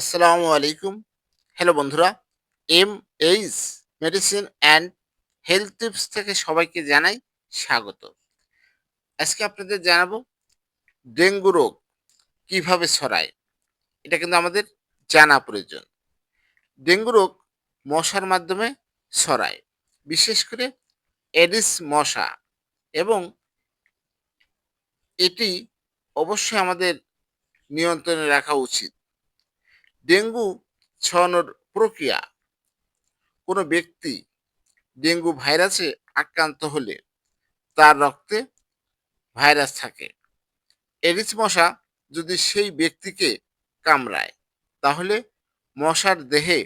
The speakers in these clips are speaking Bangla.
আসসালামু আলাইকুম। হ্যালো বন্ধুরা M H medicine and health tips থেকে সবাইকে জানাই স্বাগত। আজকে আপনাদের জানাব ডেঙ্গু রোগ কীভাবে ছড়ায়, এটা কিন্তু আমাদের জানা প্রয়োজন। ডেঙ্গু রোগ মশার মাধ্যমে ছড়ায়, বিশেষ করে এডিস মশা এবং এটি অবশ্যই আমাদের নিয়ন্ত্রণে রাখা উচিত। ডেঙ্গু ছড়ানোর প্রক্রিয়া। কোনো ব্যক্তি ডেঙ্গু ভাইরাসে আক্রান্ত হলে তার রক্তে ভাইরাস থাকে। এডিস মশা যদি সেই ব্যক্তিকে কামড়ায়, তাহলে মশার দেহে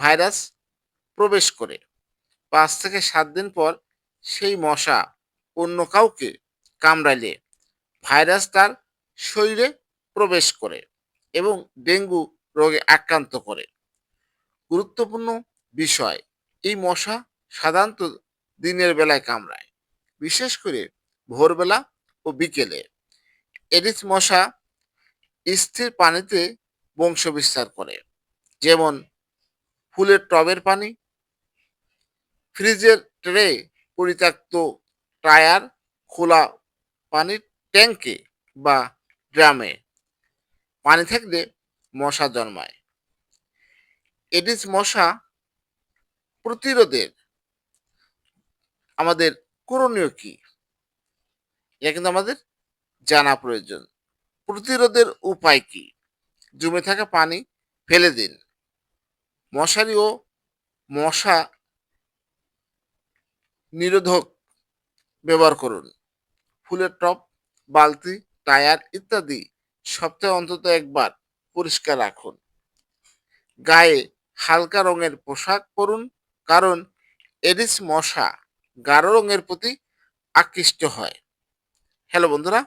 ভাইরাস প্রবেশ করে। পাঁচ থেকে সাত দিন পর সেই মশা অন্য কাউকে কামড়াইলে ভাইরাস তার শরীরে প্রবেশ করে এবং ডেঙ্গু রোগে আক্রান্ত করে। গুরুত্বপূর্ণ বিষয়, এই মশা সাধারণত দিনের বেলায় কামড়ায়, বিশেষ করে ভোরবেলা ও বিকেলে। এডিস মশা স্থির পানিতে বংশ বিস্তার করে, যেমন ফুলের টবের পানি, ফ্রিজের ট্রে পরিত্যক্ত টায়ার খোলা পানির ট্যাঙ্কে বা ড্রামে। পানি থাকলে মশা জন্মায়। এডিস মশা প্রতিরোধের আমাদের করণীয় কি? এটা কিন্তু আমাদের জানা প্রয়োজন। প্রতিরোধের উপায় কি? জমে থাকা পানি ফেলে দিন। মশারি ও মশা নিরোধক ব্যবহার করুন। ফুলের টপ বালতি, টায়ার ইত্যাদি সপ্তাহে অন্তত একবার পরিষ্কার রাখুন। গায়ে হালকা রঙের পোশাক পরুন, কারণ এডিস মশা গাঢ় রঙের প্রতি আকৃষ্ট হয়। হ্যালো বন্ধুরা,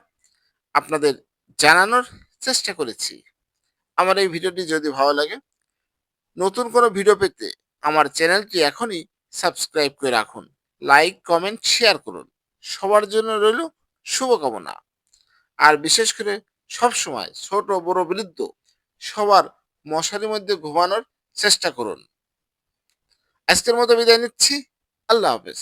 আপনাদের জানানোর চেষ্টা করেছি। আমার এই ভিডিওটি যদি ভালো লাগে, নতুন কোনো ভিডিও পেতে আমার চ্যানেলটি এখনই সাবস্ক্রাইব করে রাখুন। লাইক, কমেন্ট, শেয়ার করুন। সবার জন্য রইল শুভকামনা। আর বিশেষ করে সবসময় ছোট, বড়, বৃদ্ধ সবার মশারির মধ্যে ঘুমানোর চেষ্টা করুন। আজকের মতো বিদায় নিচ্ছি। আল্লাহ হাফেজ।